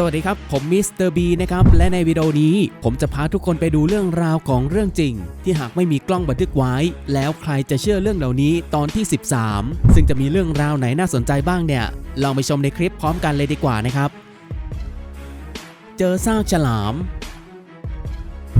สวัสดีครับ ผมมิสเตอร์บีนะครับ และในวิดีโอนี้ ผมจะพาทุกคนไปดูเรื่องราวของเรื่องจริง ที่หากไม่มีกล้องบันทึกไว้ แล้วใครจะเชื่อเรื่องเหล่านี้ตอนที่ 13 ซึ่งจะมีเรื่องราวไหนน่าสนใจบ้างเนี่ยลองไปชมในคลิปพร้อมกันเลยดีกว่านะครับ เจอซากฉลาม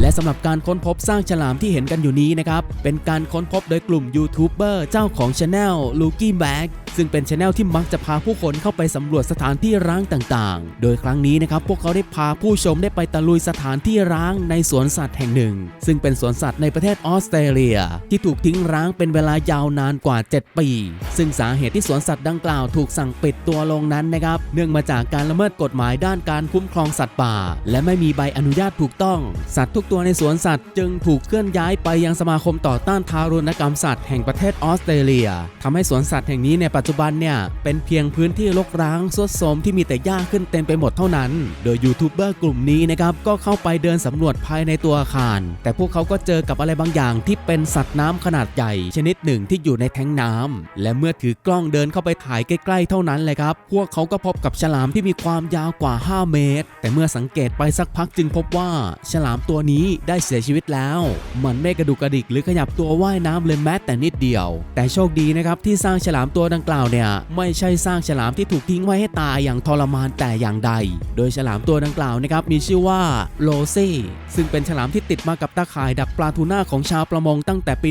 และสำหรับการค้นพบสร้างฉลามที่เห็นกันอยู่นี้นะครับเป็นการค้นพบโดยกลุ่มยูทูบเบอร์เจ้าของช anel l u k y Bag ซึ่งเป็นช anel ที่มักจะพาผู้คนเข้าไปสำรวจสถานที่ร้างต่างๆ โดยครั้งนี้นะครับพวกเขาได้พาผู้ชมได้ไปตะลุยสถานที่ร้างในสวนสัตว์แห่งหนึ่ง ซึ่งเป็นสวนสัตว์ในประเทศออสเตรเลีย ที่ถูกทิ้งร้างเป็นเวลายาวนานกว่า 7 ปี ซึ่งสาเหตุที่สวนสัตว์ดังกล่าวถูกสั่งปิดตัวลงนั้นนะครับ เนื่องมาจากการละเมิดกฎหมายด้านการคุ้มครองสัตว์ป่า และไม่มีใบอนุญาตถูกต้อง สัตว์ทุกตัวในสวนสัตว์จึงถูกเคลื่อนย้ายไปยังสมาคมต่อต้านทารุณกรรมสัตว์แห่งประเทศออสเตรเลียทำให้สวนสัตว์แห่งนี้ในปัจจุบันเนี่ย เป็นเพียงพื้นที่รกร้างทรุดโทมที่มีแต่หญ้าขึ้นเต็มไปหมดเท่านั้น โดยยูทูบเบอร์กลุ่มนี้นะครับก็เข้าไปเดินสำรวจภายในตัวอาคาร แต่พวกเขาก็เจอกับอะไรบางอย่างที่เป็นสัตว์น้ำขนาดใหญ่ ชนิดหนึ่งที่อยู่ในแท้งน้ำและเมื่อถือกล้องเดินเข้าไปถ่ายใกล้ ๆ เท่านั้นเลยครับ พวกเขาก็พบกับฉลามที่มีความยาวกว่า 5 เมตร แต่เมื่อสังเกตไปสักพักจึงพบว่าฉลามตัวนี้ได้เสียชีวิตแล้ว มันไม่กระดุกกระดิกหรือขยับตัวว่ายน้ำเลยแม้แต่นิดเดียว แต่โชคดีนะครับที่สร้างฉลามตัวดังกล่าวเนี่ยไม่ใช่สร้างฉลามที่ถูกทิ้งไว้ให้ตายอย่างทรมานแต่อย่างใด โดยฉลามตัวดังกล่าวนะครับมีชื่อว่าโลซีซึ่งเป็นฉลามที่ติดมากับตาข่ายดักปลาทูน่าของชาวประมงตั้งแต่ปี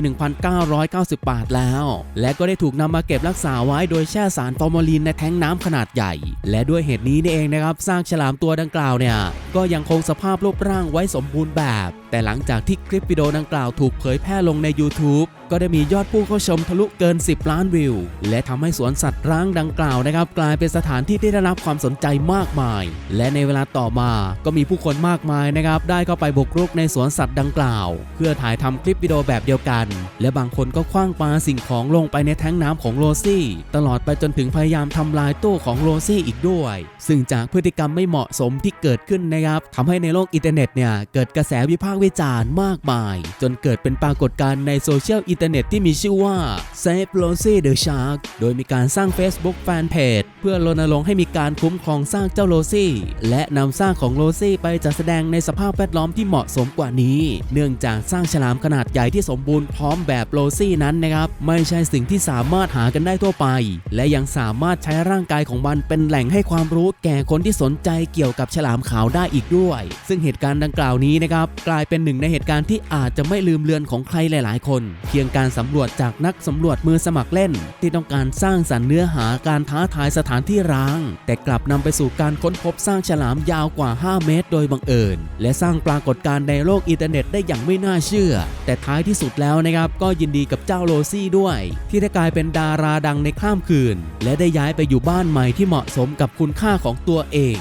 1998 แล้ว และก็ได้ถูกนำมาเก็บรักษาไว้โดยแช่สารฟอร์มาลีนในแท้งน้ำขนาดใหญ่ และด้วยเหตุนี้นี่เองนะครับสร้างฉลามตัวดังกล่าวเนี่ยก็ยังคงสภาพรูปร่างไว้สมบูรณ์แบบ แต่หลังจากที่คลิปวิดีโอดังกล่าวถูกเผยแพร่ลงใน YouTube ก็ได้มียอดผู้เข้าชมทะลุเกิน 10 ล้านวิว และทำให้สวนสัตว์ร้างดังกล่าวนะครับ กลายเป็นสถานที่ที่ได้รับความสนใจมากมาย และในเวลาต่อมาก็มีผู้คนมากมายนะครับ ได้เข้าไปบุกรุกในสวนสัตว์ดังกล่าว เพื่อถ่ายทำคลิปวิดีโอแบบเดียวกัน และบางคนก็คว้างปาสิ่งของลงไปในแท้งน้ำของโรซี่ ตลอดไปจนถึงพยายามทำลายตู้ของโรซี่อีกด้วย ซึ่งจากพฤติกรรมไม่เหมาะสมที่เกิดขึ้นนะครับทำให้ในโลกอินเทอร์เน็ตเนี่ยเกิดกระแสวิพากษ์วิจารณ์มากมาย จนเกิดเป็นปรากฏการณ์ในโซเชียลอินเทอร์เน็ตที่มีชื่อว่า Save Rosie the Shark โดยมีการสร้าง Facebook Fanpage เพื่อรณรงค์ให้มีการคุ้มครองสร้างเจ้าโรซี่และนำสร้างของโรซี่ไปจัดแสดงในสภาพแวดล้อมที่เหมาะสมกว่านี้ เนื่องจากสร้างฉลามขนาดใหญ่ที่สมบูรณ์พร้อมแบบโรซี่นั้นนะครับไม่ใช่สิ่งที่สามารถหากันได้ทั่วไป และยังสามารถใช้ร่างกายของมันเป็นแหล่งให้ความรู้แก่คนที่สนใจเกี่ยวกับฉลามขาวได้อีกด้วย ซึ่งเหตุการณ์ดังกล่าวนี้นะครับกลายเป็นหนึ่งในเหตุการณ์ที่อาจจะไม่ลืมเลือนของใครหลาย ๆ คน เพียงการสำรวจจากนักสำรวจมือสมัครเล่น ที่ต้องการสร้างสรรค์เนื้อหาการท้าทายสถานที่ร้าง แต่กลับนำไปสู่การค้นพบสร้างฉลามยาวกว่า 5 เมตร โดยบังเอิญ และสร้างปรากฏการณ์ในโลกอินเทอร์เน็ตได้อย่างไม่น่าเชื่อ แต่ท้ายที่สุดแล้วนะครับก็ยินดีกับเจ้าโรซี่ด้วย ที่ได้กลายเป็นดาราดังในข้ามคืน และได้ย้ายไปอยู่บ้านใหม่ที่เหมาะสมกับคุณค่าของตัวเอง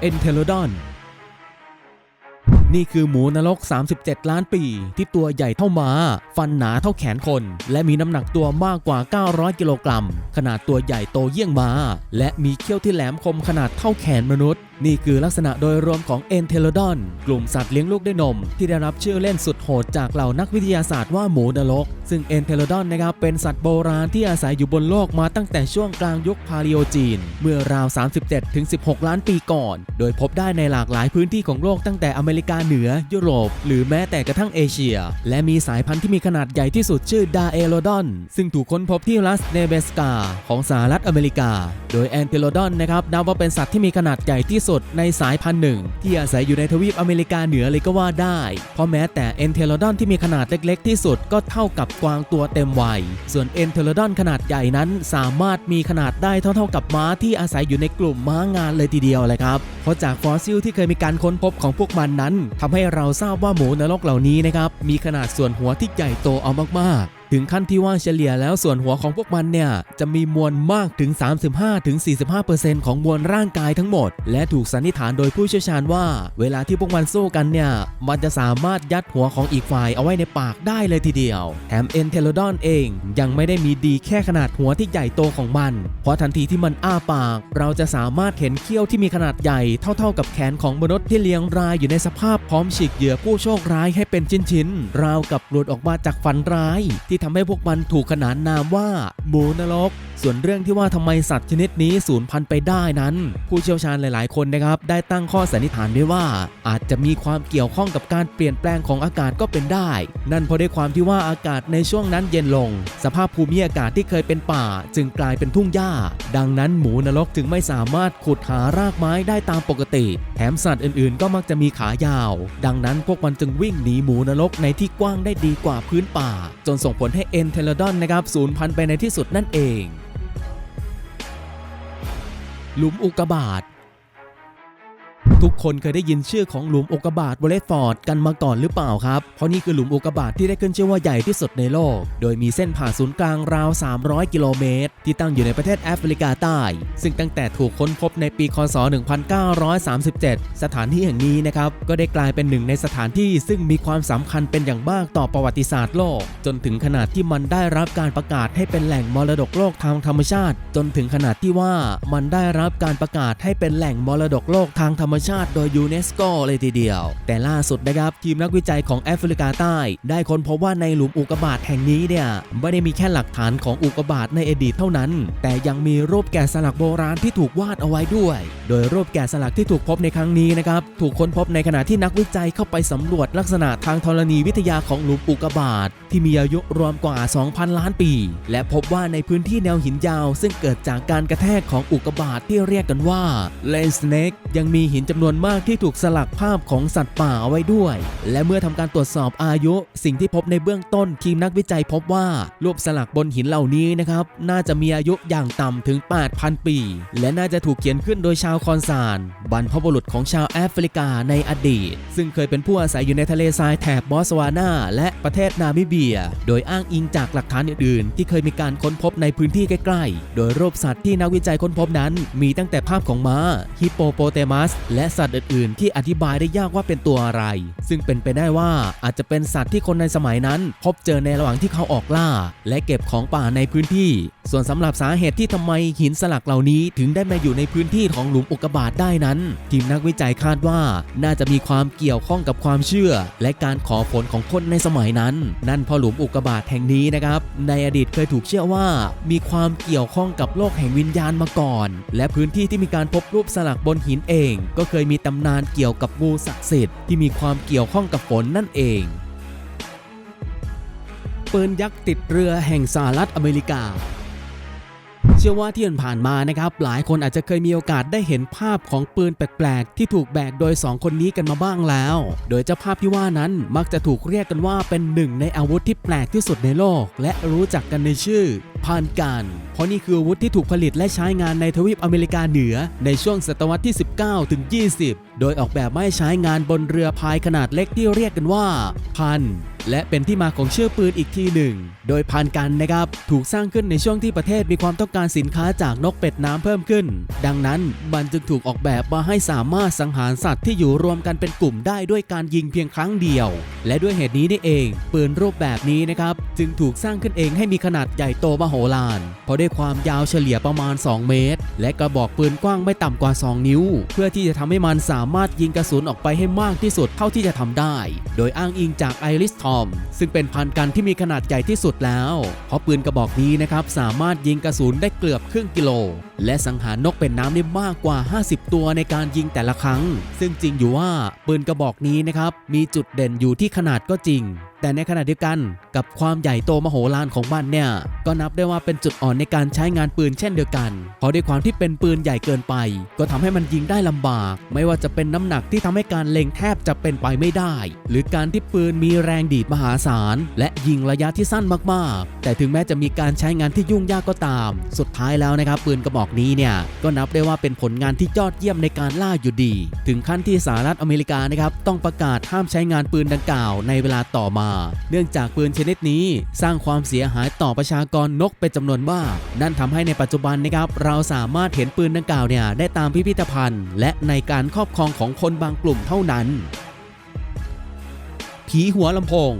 เอนเทโลดอน นี่คือหมูนรก 37 ล้านปี ที่ตัวใหญ่เท่าม้า ฟันหนาเท่าแขนคน และมีน้ำหนักตัวมากกว่า 900 กิโลกรัม ขนาดตัวใหญ่โตเยี่ยงม้า และมีเขี้ยวที่แหลมคมขนาดเท่าแขนมนุษย์ นี่คือลักษณะโดยรวมของเอนเทโลดอน กลุ่มสัตว์เลี้ยงลูกด้วยนม ที่ได้รับชื่อเล่นสุดโหดจากเหล่านักวิทยาศาสตร์ว่าหมูนรก ซึ่งเอนเทโลดอนนะครับเป็นสัตว์โบราณที่อาศัยอยู่บนโลกมาตั้งแต่ช่วงกลางยุคพาลิโอจีน เมื่อราว 37-16 ล้านปีก่อน โดยพบได้ในหลากหลายพื้นที่ของโลกตั้งแต่อเมริกาเหนือ ยุโรป หรือแม้แต่กระทั่งเอเชีย และมีสายพันธุ์ที่มีขนาดใหญ่ที่สุดชื่อดาเอโลดอน ซึ่งถูกค้นพบที่รัสเนเบสกาของสหรัฐอเมริกา โดยแอนเทโลดอนนะครับนับว่าเป็นสัตว์ที่มีขนาดใหญ่ที่สดในสายพันธุ์หนึ่ง ที่อาศัยอยู่ในทวีปอเมริกาเหนือเลยก็ว่าได้ เพราะแม้แต่เอนเทโลดอนที่มีขนาดเล็ก ๆ ที่สุดก็เท่ากับกวางตัวเต็มวัย ส่วนเอนเทโลดอนขนาดใหญ่นั้นสามารถมีขนาดได้เท่าๆกับม้าที่อาศัยอยู่ในกลุ่มม้างานเลยทีเดียวเลยครับ เพราะจากฟอสซิลที่เคยมีการค้นพบของพวกมันนั้นทำให้เราทราบว่าหมูนรกเหล่านี้นะครับมีขนาดส่วนหัวที่ใหญ่โตเอามากๆ ถึงขั้นที่ว่าเฉลี่ยแล้วส่วนหัวของพวกมันเนี่ยจะมีมวลมากถึง 35-45%ของมวลร่างกายทั้งหมด และถูกสันนิษฐานโดยผู้เชี่ยวชาญว่า เวลาที่พวกมันสู้กันเนี่ยมันจะสามารถยัดหัวของอีกฝ่ายเอาไว้ในปากได้เลยทีเดียว แถมเอนเทโลดอนเองยังไม่ได้มีดีแค่ขนาดหัวที่ใหญ่โตของมัน เพราะทันทีที่มันอ้าปาก เราจะสามารถเห็นเขี้ยวที่มีขนาดใหญ่เท่า ๆ กับแขนของมนุษย์ที่เลี้ยงรายอยู่ในสภาพพร้อมฉีกเหยื่อผู้โชคร้ายให้เป็นชิ้นๆราวกับหลุดออกมาจากฝันร้ายที่ทำให้พวกมันถูกขนานนามว่าหมูนรกส่วนเรื่องที่ว่าทำไมสัตว์ชนิดนี้สูญพันธุ์ไปได้นั้น ผู้เชี่ยวชาญหลาย ๆ คนนะครับ ได้ตั้งข้อสันนิษฐานด้วยว่า อาจจะมีความเกี่ยวข้องกับการเปลี่ยนแปลงของอากาศก็เป็นได้ นั่นเพราะด้วยความที่ว่าอากาศในช่วงนั้นเย็นลง สภาพภูมิอากาศที่เคยเป็นป่า จึงกลายเป็นทุ่งหญ้า ดังนั้นหมูนรกจึงไม่สามารถขุดหารากไม้ได้ตามปกติ แถมสัตว์อื่น ๆ ก็มักจะมีขายาว ดังนั้นพวกมันจึงวิ่งหนีหมูนรกในที่กว้างได้ดีกว่าพื้นป่า จนส่งผลให้เอ็นเทลดอนนะครับสูญพันธุ์ไปในที่สุดนั่นเอง หลุมอุกบาท ทุกคนเคยได้ยินชื่อของหลุมโอกาบาตวอลเลตฟอร์ดกันมาก่อนหรือเปล่าครับ เพราะนี่คือหลุมโอกาบาตที่ได้ขึ้นชื่อว่าใหญ่ที่สุดในโลก โดยมีเส้นผ่าศูนย์กลางราว 300 กิโลเมตร ที่ตั้งอยู่ในประเทศแอฟริกาใต้ ซึ่งตั้งแต่ถูกค้นพบในปีคศ 1937 สถานที่แห่งนี้นะครับ ก็ได้กลายเป็นหนึ่งในสถานที่ซึ่งมีความสำคัญเป็นอย่างมากต่อประวัติศาสตร์โลก จนถึงขนาดที่มันได้รับการประกาศให้เป็นแหล่งมรดกโลกทางธรรมชาติ จนถึงขนาดที่ว่ามันได้รับการประกาศให้เป็นแหล่งมรดกโลกทางธรรมชาติโดยยูเนสโกเลยทีเดียว แต่ล่าสุดนะครับทีมนักวิจัยของแอฟริกาใต้ ได้ค้นพบว่าในหลุมอุกกาบาตแห่งนี้เนี่ยไม่ได้มีแค่หลักฐานของอุกกาบาตในอดีตเท่านั้น แต่ยังมีรูปแกะสลักโบราณที่ถูกวาดเอาไว้ด้วย โดยรูปแกะสลักที่ถูกพบในครั้งนี้นะครับถูกค้นพบในขณะที่นักวิจัยเข้าไปสำรวจลักษณะทางธรณีวิทยาของหลุมอุกกาบาตที่มีอายุรวมกว่า 2,000 ล้านปี และพบว่าในพื้นที่แนวหินยาว ซึ่งเกิดจากการกระแทกของอุกกาบาตที่เรียกกันว่าเลนสเน็กยังมีหินจำำนวนมากที่ถูกสลักภาพของสัตว์ป่าเอาไว้ด้วย และเมื่อทำการตรวจสอบอายุ สิ่งที่พบในเบื้องต้นทีมนักวิจัยพบว่ารูปสลักบนหินเหล่านี้นะครับน่าจะมีอายุอย่างต่ำถึง 8,000 ปี และน่าจะถูกเขียนขึ้นโดยชาวคอนซานบรรพบุรุษของชาวแอฟริกาในอดีต ซึ่งเคยเป็นผู้อาศัยอยู่ในทะเลทรายแถบบอสวานาและประเทศนามิเบีย โดยอ้างอิงจากหลักฐานอื่นๆ ที่เคยมีการค้นพบในพื้นที่ใกล้ๆ โดยรูปสัตว์ที่นักวิจัยค้นพบนั้น มีตั้งแต่ภาพของม้าฮิปโปโปเตมัส และสัตว์อื่นๆ ที่อธิบายได้ยากว่าเป็นตัวอะไร ซึ่งเป็นไปได้ว่าอาจจะเป็นสัตว์ที่คนในสมัยนั้น พบเจอในระหว่างที่เขาออกล่า และเก็บของป่าในพื้นที่ ส่วนสำหรับสาเหตุที่ทำไมหินสลักเหล่านี้ถึงได้มาอยู่ในพื้นที่ของหลุมอุกกาบาตได้นั้น ทีมนักวิจัยคาดว่าน่าจะมีความเกี่ยวข้องกับความเชื่อ และการขอฝนของคนในสมัยนั้น นั่นเพอหลุมอุกกาบาตแห่งนี้นะครับ ในอดีตเคยถูกเชื่อว่า มีความเกี่ยวข้องกับโลกแห่งวิญญาณมาก่อน และพื้นที่ที่มีการพบรูปสลักบนหินเอง ก็เคยยมีตำนานเกี่ยวกับงูศักดิ์สิทธิ์ที่มีความเกี่ยวข้องกับฝนนั่นเองปืนยักษ์ติดเรือแห่งสหรัฐอเมริกา เชื่อว่าที่ผ่านมานะครับหลายคนอาจจะเคยมีโอกาสได้เห็นภาพของปืนแปลกๆ ที่ถูกแบกโดย 2 คนนี้กันมาบ้างแล้ว โดยเจ้าภาพที่ว่านั้นมักจะถูกเรียกกันว่าเป็นหนึ่งในอาวุธที่แปลกที่สุดในโลก และรู้จักกันในชื่อพานการ เพราะนี่คืออาวุธที่ถูกผลิตและใช้งานในทวีปอเมริกาเหนือ ในช่วงศตวรรษที่ 19 ถึง 20 โดยออกแบบไม่ใช้งานบนเรือพายขนาดเล็กที่เรียกกันว่าพัน และเป็นที่มาของเชื่อปืนอีกทีหนึ่ง โดยพันกันนะครับถูกสร้างขึ้นในช่วงที่ประเทศมีความต้องการสินค้าจากนกเป็ดน้ำเพิ่มขึ้น ดังนั้นมันจึงถูกออกแบบมาให้สามารถสังหารสัตว์ที่อยู่รวมกันเป็นกลุ่มได้ด้วยการยิงเพียงครั้งเดียว และด้วยเหตุนี้นี่เอง ปืนรูปแบบนี้นะครับจึงถูกสร้างขึ้นเองให้มีขนาดใหญ่โตมโหฬารเพราะด้วยความยาวเฉลี่ยประมาณ 2 เมตร และกระบอกปืนกว้างไม่ต่ำกว่า 2 นิ้ว เพื่อที่จะทำให้มันสามารถยิงกระสุนออกไปให้มากที่สุดเท่าที่จะทำได้ โดยอ้างอิงจากไอริสทอม ซึ่งเป็นพันกันที่มีขนาดใหญ่ที่สุดแล้ว เพราะปืนกระบอกนี้นะครับสามารถยิงกระสุนได้เกือบครึ่งกิโล และสังหารนกเป็นน้ำได้มากกว่า 50 ตัวในการยิงแต่ละครั้ง ซึ่งจริงอยู่ว่าปืนกระบอกนี้นะครับมีจุดเด่นอยู่ที่ขนาดก็จริง แต่ในขณะเดียวกันกับความใหญ่โตมโหฬารของมันเนี่ย ก็นับได้ว่าเป็นจุดอ่อนในการใช้งานปืนเช่นเดียวกัน เพราะด้วยความที่เป็นปืนใหญ่เกินไป ก็ทำให้มันยิงได้ลำบาก ไม่ว่าจะเป็นน้ำหนักที่ทำให้การเล็งแทบจะเป็นไปไม่ได้ หรือการที่ปืนมีแรงดีดมหาศาล และยิงระยะที่สั้นมากๆ แต่ถึงแม้จะมีการใช้งานที่ยุ่งยากก็ตาม สุดท้ายแล้วนะครับปืนกระบอกนี้เนี่ยก็นับได้ว่าเป็นผลงานที่ยอดเยี่ยมในการล่าอยู่ดี ถึงขั้นที่สหรัฐอเมริกานะครับต้องประกาศห้ามใช้งานปืนดังกล่าวในเวลาต่อมาเนื่องจากปืนชนิดนี้สร้างความเสียหายต่อประชากรนกเป็นจำนวนมาก นั่นทำให้ในปัจจุบันนะครับเราสามารถเห็นปืนดังกล่าวเนี่ยได้ตามพิพิธภัณฑ์ และในการครอบครองของคนบางกลุ่มเท่านั้น ผีหัวลำโพง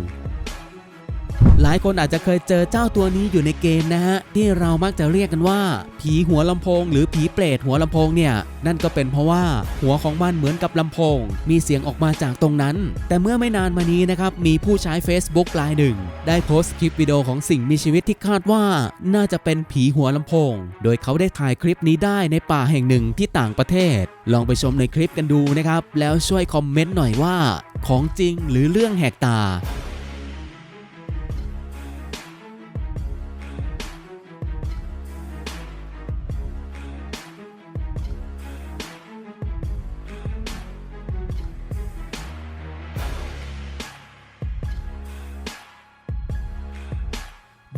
หลายคนอาจจะเคยเจอเจ้าตัวนี้อยู่ในเกมนะฮะที่เรามักจะเรียกกันว่า ผีหัวลำโพง หรือผีเปรตหัวลำโพงเนี่ยนั่นก็เป็นเพราะว่าหัวของมันเหมือนกับลำโพง มีเสียงออกมาจากตรงนั้น แต่เมื่อไม่นานมานี้นะครับมีผู้ใช้ Facebook รายหนึ่ง ได้โพสต์คลิปวิดีโอของสิ่งมีชีวิตที่คาดว่า น่าจะเป็นผีหัวลำโพง โดยเขาได้ถ่ายคลิปนี้ได้ในป่าแห่งหนึ่งที่ต่างประเทศ ลองไปชมในคลิปกันดูนะครับแล้วช่วยคอมเมนต์หน่อยว่า ของจริงหรือเรื่องแหกตา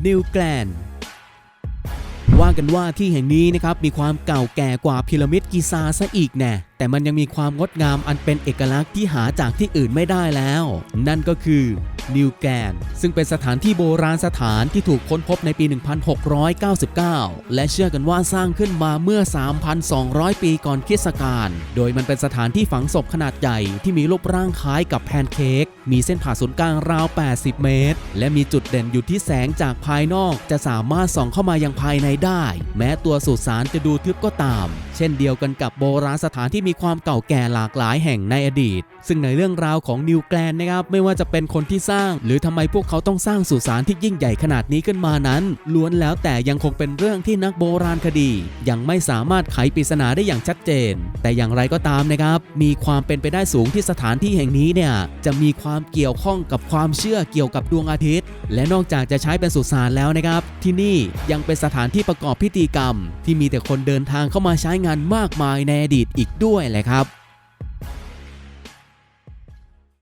นิวแกลนว่ากันว่าที่แห่งนี้นะครับมีความเก่าแก่กว่าพีระมิดกิซาซะอีกแน่แต่มันยังมีความงดงามอันเป็นเอกลักษณ์ที่หาจากที่อื่นไม่ได้แล้ว นั่นก็คือ นิวแกน ซึ่งเป็นสถานที่โบราณสถานที่ถูกค้นพบในปี 1699 และเชื่อกันว่าสร้างขึ้นมาเมื่อ 3,200 ปีก่อนคริสต์กาลโดยมันเป็นสถานที่ฝังศพขนาดใหญ่ที่มีรูปร่างคล้ายกับแพนเค้กมีเส้นผ่าศูนย์กลางราว 80 เมตร และมีจุดเด่นอยู่ที่แสงจากภายนอก จะสามารถส่องเข้ามายังภายในได้ แม้ตัวสุสานจะดูทึบก็ตาม ช่นเดียวกันกับโบราณสถานที่มีความเก่าแก่หลากหลายแห่งในอดีต ซึ่งในเรื่องราวของนิวแกลนนะครับไม่ว่าจะเป็นคนที่สร้าง หรือทำไมพวกเขาต้องสร้างสุสานที่ยิ่งใหญ่ขนาดนี้ขึ้นมานั้น ล้วนแล้วแต่ยังคงเป็นเรื่องที่นักโบราณคดี ยังไม่สามารถไขปริศนาได้อย่างชัดเจน แต่อย่างไรก็ตามนะครับ มีความเป็นไปได้สูงที่สถานที่แห่งนี้เนี่ยจะมีความเกี่ยวข้องกับความเชื่อเกี่ยวกับดวงอาทิตย์ และนอกจากจะใช้เป็นสุสานแล้วนะครับ ที่นี่ยังเป็นสถานที่ประกอบพิธีกรรม ที่มีแต่คนเดินทางเข้ามาใช้งานานมากมายในอดีตอีกด้วยแหละครับ